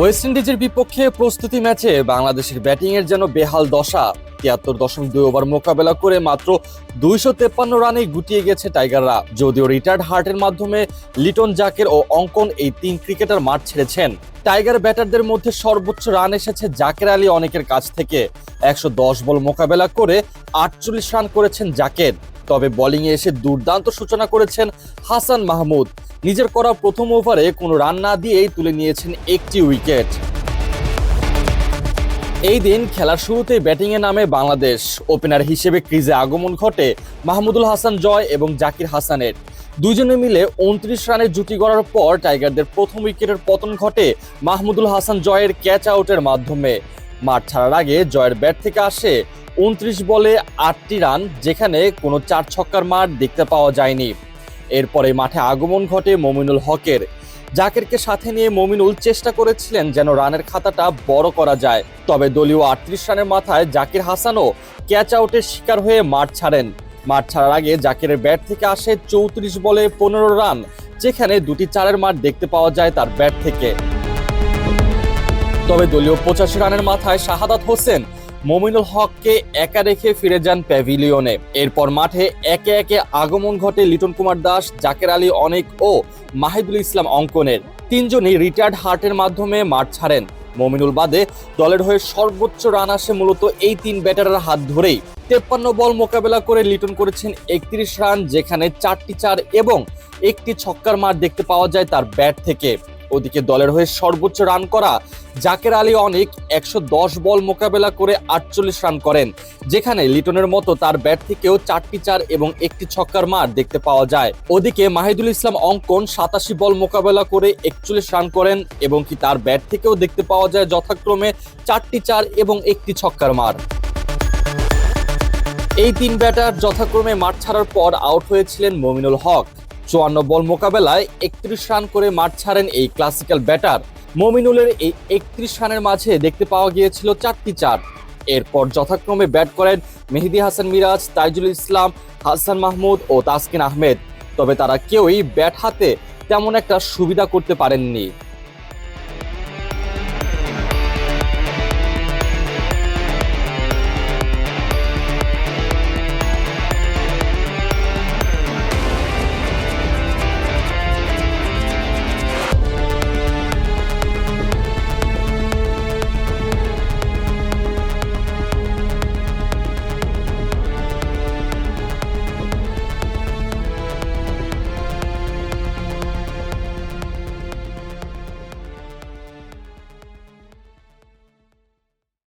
West ইন্ডিজের বিপক্ষে প্রস্তুতি ম্যাচে বাংলাদেশের ব্যাটিংয়ের যেন বেহাল দশা। তিয়াত্তর দশমিক দুই ওভার মোকাবেলা করে মাত্র দুইশো তেপ্পান্ন রানে গুটিয়ে গেছে টাইগাররা। যদিও রিটায়ার্ড হার্টের মাধ্যমে লিটন জাকের ও অঙ্কন এই তিন ক্রিকেটার মাঠ ছেড়েছেন। টাইগার ব্যাটারদের মধ্যে সর্বোচ্চ রান এসেছে জাকের আলী অনেকের কাছ থেকে। একশো দশ বল মোকাবেলা করে আটচল্লিশ রান করেছেন জাকের। তবে বোলিংয়ে এসে দুর্দান্ত সূচনা করেছেন হাসান মাহমুদ। নিজের করা প্রথম ওভারে কোনো রান না দিয়েই তুলে নিয়েছেন একটি উইকেট। এই দিন খেলার শুরুতেই ব্যাটিংয়ে নামে বাংলাদেশ। ওপেনার হিসেবে ক্রিজে আগমন ঘটে মাহমুদুল হাসান জয় এবং জাকির হাসানের। দুজনে মিলে উনত্রিশ রানের জুটি গড়ার পর টাইগারদের প্রথম উইকেটের পতন ঘটে মাহমুদুল হাসান জয়ের ক্যাচ আউটের মাধ্যমে। মাঠ ছাড়ার আগে জয়ের ব্যাট থেকে আসে উনত্রিশ বলে আটটি রান, যেখানে কোনো চার ছক্কার মাঠ দেখতে পাওয়া যায়নি। এরপরে মাঠে আগমন ঘটে মমিনুল হকের। জাকেরকে সাথে নিয়ে মমিনুল চেষ্টা করেছিলেন যেন রানের খাতাটা বড় করা যায়। তবে দলীয় আটত্রিশ রানের মাথায় জাকির হাসানও ক্যাচ আউটের শিকার হয়ে মাঠ ছাড়েন। মাঠ ছাড়ার আগে জাকিরের ব্যাট থেকে আসে চৌত্রিশ বলে পনেরো রান, যেখানে দুটি চারের মাঠ দেখতে পাওয়া যায় তার ব্যাট থেকে। তবে দলীয় পঁচাশি রানের মাথায় শাহাদাত হোসেন মমিনুল হককে একা রেখে ফিরে যান প্যাভিলিয়নে। এরপর মাঠে একে একে আগমন ঘটে লিটন কুমার দাস, জাকের আলী অনেক ও মাহিদুল ইসলাম অঙ্কনের। তিনজনই রিটায়ার্ড হার্টের মাধ্যমে মাঠ ছাড়েন। মমিনুল বাদে দলের হয়ে সর্বোচ্চ রান আসে মূলত এই তিন ব্যাটারের হাত ধরেই। তেপ্পান্ন বল মোকাবেলা করে লিটন করেছেন একত্রিশ রান, যেখানে চারটি চার এবং একটি ছক্কার মার দেখতে পাওয়া যায় তার ব্যাট থেকে। ওদিকে দলের হয়ে সর্বোচ্চ রান করা জাকের আলী অনেক একশো দশ বল মোকাবেলা করে আটচল্লিশ রান করেন, যেখানে লিটনের মতো তার ব্যাট থেকেও চারটি চার এবং একটি ছক্কার মার দেখতে পাওয়া যায়। ওদিকে মাহিদুল ইসলাম অঙ্কন সাতাশি বল মোকাবেলা করে একচল্লিশ রান করেন এবং কি তার ব্যাট থেকেও দেখতে পাওয়া যায় যথাক্রমে চারটি চার এবং একটি ছক্কার মার। এই তিন ব্যাটার যথাক্রমে মাঠ ছাড়ার পর আউট হয়েছিলেন মমিনুল হক। চুয়ান্ন বল মোকাবেলায় একত্রিশ রান করে মাঠ ছাড়েন এই ক্লাসিক্যাল ব্যাটার। মমিনুলের এই একত্রিশ রানের মাঝে দেখতে পাওয়া গিয়েছিল চারটি চার। এরপর যথাক্রমে ব্যাট করেন মেহেদি হাসান মিরাজ, তাইজুল ইসলাম, হাসান মাহমুদ ও তাসকিন আহমেদ। তবে তারা কেউই ব্যাট হাতে তেমন একটা সুবিধা করতে পারেননি।